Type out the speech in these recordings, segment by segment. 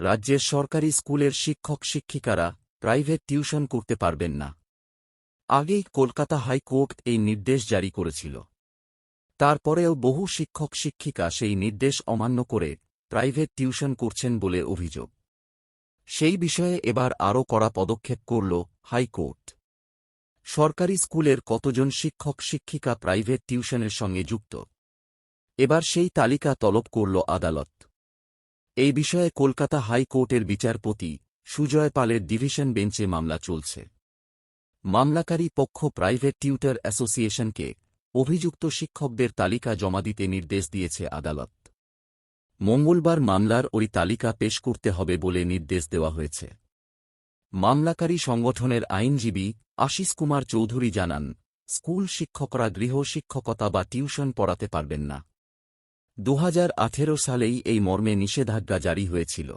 রাজ্যের সরকারি স্কুলের শিক্ষক শিক্ষিকারা প্রাইভেট টিউশন করতে পারবেন না। আগেই কলকাতা হাইকোর্ট এই নির্দেশ জারি করেছিল। তারপরেও বহু শিক্ষক শিক্ষিকা সেই নির্দেশ অমান্য করে প্রাইভেট টিউশন করছেন বলে অভিযোগ। সেই বিষয়ে এবার আরও কড়া পদক্ষেপ করল হাইকোর্ট। সরকারি স্কুলের কতজন শিক্ষক শিক্ষিকা প্রাইভেট টিউশনের সঙ্গে যুক্ত? এবার সেই তালিকা তলব করল আদালত। এই বিষয়ে কলকাতা হাইকোর্টের বিচারপতি সুজয় পালের ডিভিশন বেঞ্চে মামলা চলছে। মামলাকারী পক্ষ প্রাইভেট টিউটার অ্যাসোসিয়েশনকে অভিযুক্ত শিক্ষকদের তালিকা জমা দিতে নির্দেশ দিয়েছে আদালত। মঙ্গলবার মামলার ওই তালিকা পেশ করতে হবে বলে নির্দেশ দেওয়া হয়েছে। মামলাকারী সংগঠনের আইনজীবী আশিস কুমার চৌধুরী জানান, স্কুল শিক্ষকরা গৃহ শিক্ষকতা বা টিউশন পড়াতে পারবেন না। দু হাজার আঠেরো সালেই এই মর্মে নিষেধাজ্ঞা জারি হয়েছিল।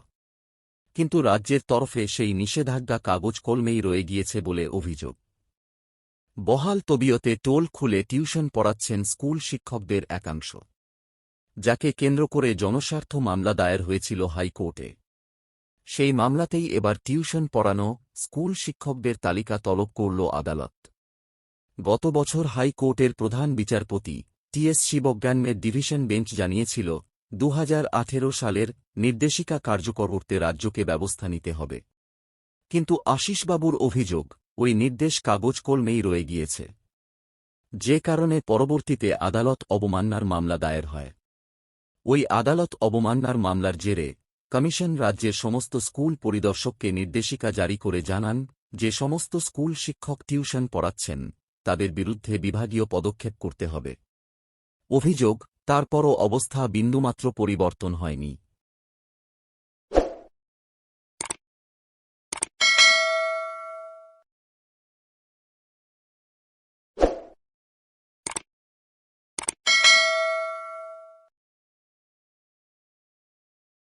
কিন্তু রাজ্যের তরফে সেই নিষেধাজ্ঞা কাগজ কলমেই রয়ে গিয়েছে বলে অভিযোগ। বহাল তবিয়তে টোল খুলে টিউশন পড়াচ্ছেন স্কুল শিক্ষকদের একাংশ, যাকে কেন্দ্র করে জনস্বার্থ মামলা দায়ের হয়েছিল হাইকোর্টে। সেই মামলাতেই এবার টিউশন পড়ানো স্কুল শিক্ষকদের তালিকা তলব করল আদালত। গত বছর হাইকোর্টের প্রধান বিচারপতি টিএস শিবজ্ঞানের ডিভিশন বেঞ্চ জানিয়েছিল দু হাজার আঠেরো সালের নির্দেশিকা কার্যকর করতে রাজ্যকে ব্যবস্থা নিতে হবে। কিন্তু আশিসবাবুর অভিযোগ ওই নির্দেশ কাগজ কলমেই রয়ে গিয়েছে। যে কারণে পরবর্তীতে আদালত অবমাননার মামলা দায়ের হয়। ওই আদালত অবমাননার মামলার জেরে কমিশন রাজ্যের সমস্ত স্কুল পরিদর্শককে নির্দেশিকা জারি করে জানান যে সমস্ত স্কুল শিক্ষক টিউশন পড়াচ্ছেন, তাদের বিরুদ্ধে বিভাগীয় পদক্ষেপ করতে হবে। অভিযোগ তারপরও অবস্থা বিন্দুমাত্র পরিবর্তন হয়নি।